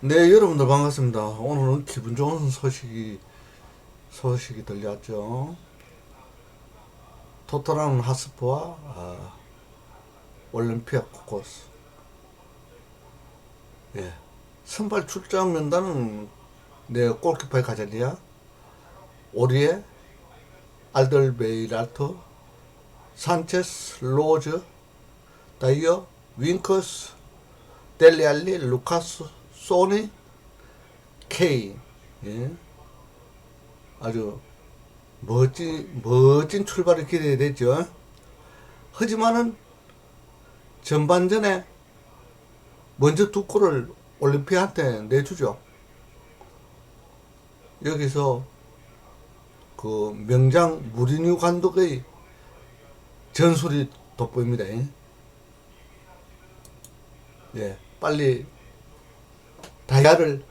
네, 여러분들 반갑습니다. 오늘은 기분 좋은 소식이 소식이 들려왔죠. 토트넘 하스프와 아, 올림피아 코코스. 예, 선발 출장 명단은 내 골키퍼의 가자리야, 오리에, 알들베이라트, 산체스, 로즈, 다이어, 윙커스, 델리알리, 루카스, 소니, 케인, 예. 아주 멋진 멋진 출발이 기대되죠. 하지만은 전반전에 먼저 두 골을 올림피아한테 내주죠. 여기서 그 명장 무리뉴 감독의 전술이 돋보입니다. 예, 빨리 다이아를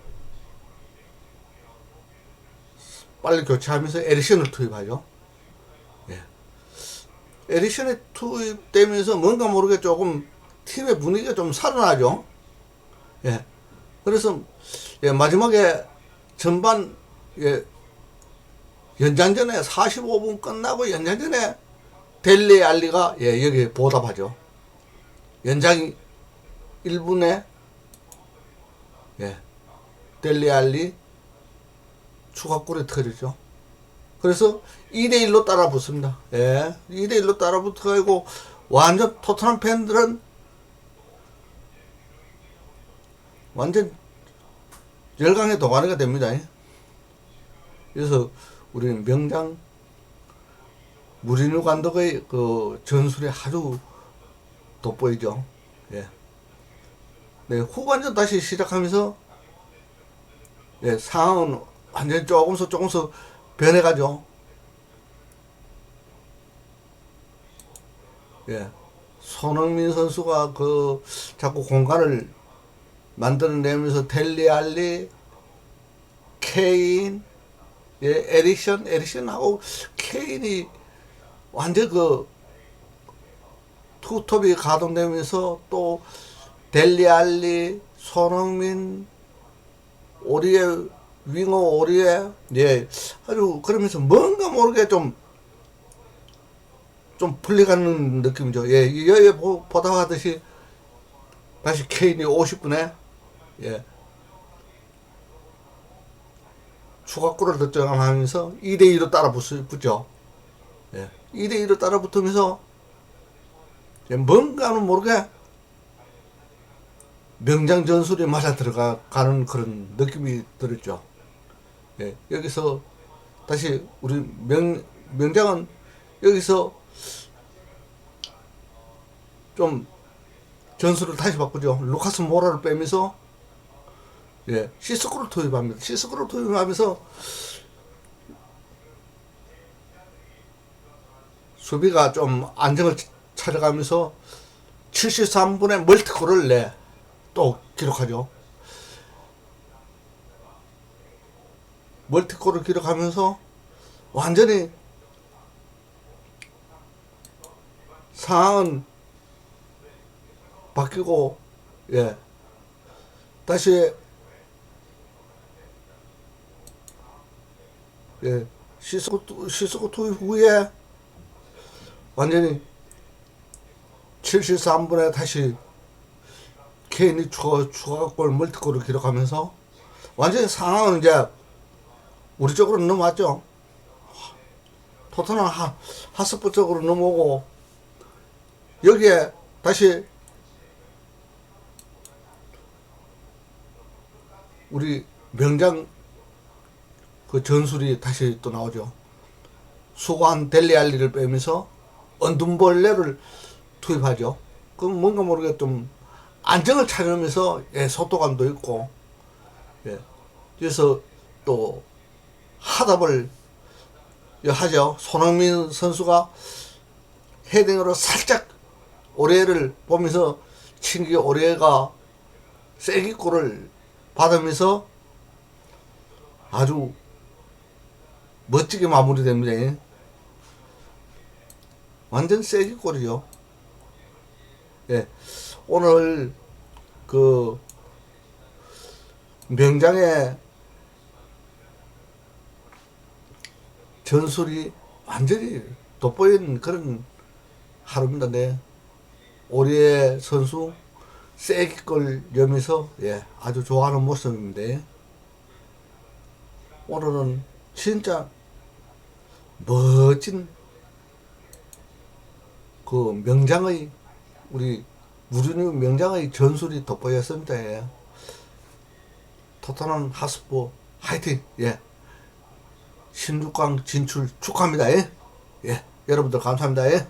빨리 교체하면서 에리션을 투입하죠. 예. 에리션이 투입되면서 뭔가 모르게 조금 팀의 분위기가 좀 살아나죠. 예. 그래서 예, 마지막에 전반 예, 연장전에 45분 끝나고 연장전에 델리 알리가 예, 여기 보답하죠. 연장 1분에 예, 델리 알리 추가골에 터지죠. 그래서 2대1로 따라 붙습니다. 예, 2대1로 따라 붙어가지고 완전 토트넘 팬들은 완전 열강의 동아리가 됩니다. 그래서 우리는 명장 무리뉴 감독의 그 전술이 아주 돋보이죠. 예. 네, 후반전 다시 시작하면서 예, 상황은 완전 조금씩 조금씩 변해가죠. 예. 손흥민 선수가 그 자꾸 공간을 만들어내면서 델리알리, 케인, 예, 에릭션, 에릭션하고 케인이 완전 그 투톱이 가동되면서 또 델리알리, 손흥민, 오리에 윙어 오리에 예 아주 그러면서 뭔가 모르게 좀 좀 풀려가는 느낌이죠. 예, 여기 보다 하듯이 다시 케인이 50분에 예 추가골을 득점하면서 2대 2로 따라 붙죠. 예, 2대 2로 따라 붙으면서 예, 뭔가는 모르게 명장 전술이 맞아 들어가는 그런 느낌이 들었죠. 예, 여기서 다시 우리 명, 명장은 여기서 좀 전술을 다시 바꾸죠. 루카스 모라를 빼면서 예, 시스코를 투입합니다. 시스코를 투입하면서 수비가 좀 안정을 찾아가면서 73분에 멀티골을 내 또 기록하죠. 멀티골을 기록하면서 완전히 상황은 바뀌고 예 다시 예 시스코 시스코 투입 후에 완전히 73분에 다시 케인이 추가 추가골 멀티골을 기록하면서 완전히 상황은 이제 우리 쪽으로 넘어왔죠. 토트넘 하, 하스프 쪽으로 넘어오고 여기에 다시 우리 명장 그 전술이 다시 또 나오죠. 수고한 델리알리를 빼면서 언둠벌레를 투입하죠. 그럼 뭔가 모르게 좀 안정을 찾으면서 예, 속도감도 있고 예. 그래서 또 하답을 하죠. 손흥민 선수가 헤딩으로 살짝 오레를 보면서 친기 오레가 세기골을 받으면서 아주 멋지게 마무리됩니다. 완전 세기골이죠. 예. 오늘 그 명장의 전술이 완전히 돋보이는 그런 하루입니다. 네. 오리의 선수 세기걸 염에서 예, 아주 좋아하는 모습입니다. 오늘은 진짜 멋진 그 명장의 우리 무준이 명장의 전술이 돋보였습니다. 예. 토트넘 하스포 화이팅! 예. 16강 진출 축하합니다. 예. 예. 여러분들 감사합니다. 예.